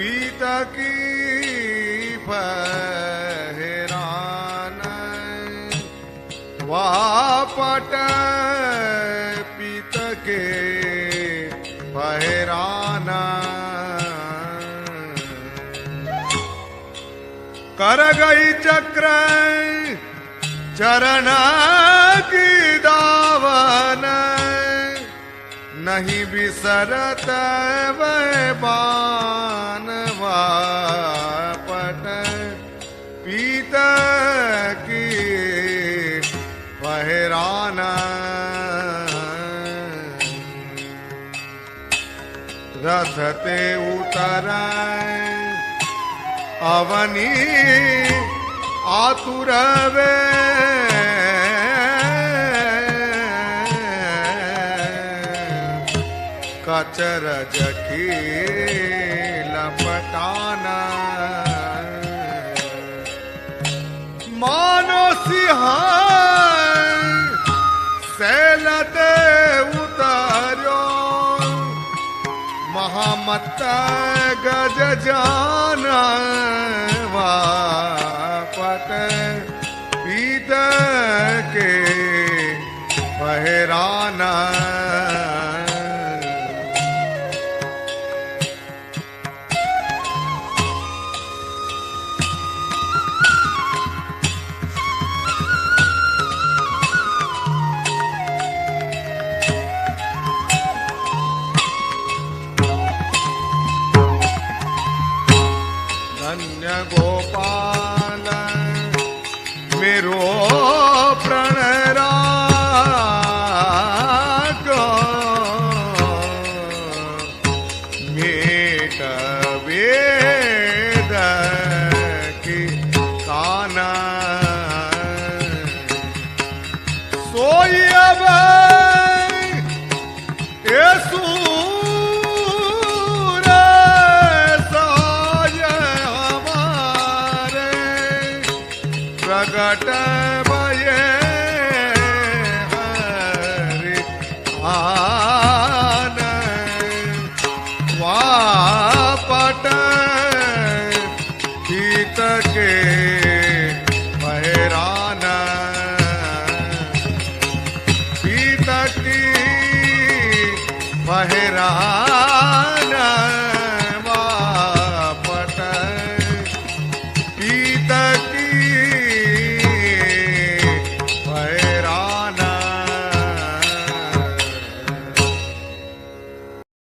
पीता की फहरान वापट पीत के फहराना कर गई चक्र चरण की दावन नहीं बिसरत वह पट पीत की फहराना रथ ते उतर अवनी आतुर वे कचर जखी लपटाना मानो सिंहाय सैलते उतार्यो महामत गज जान वापट पीत के पहराना धन्य गोपाल मेरो प्रणरा मेट वेद की काना सोई अब प्रगट भये हरि आन वापट गीत के भैरान। गीत की बहरा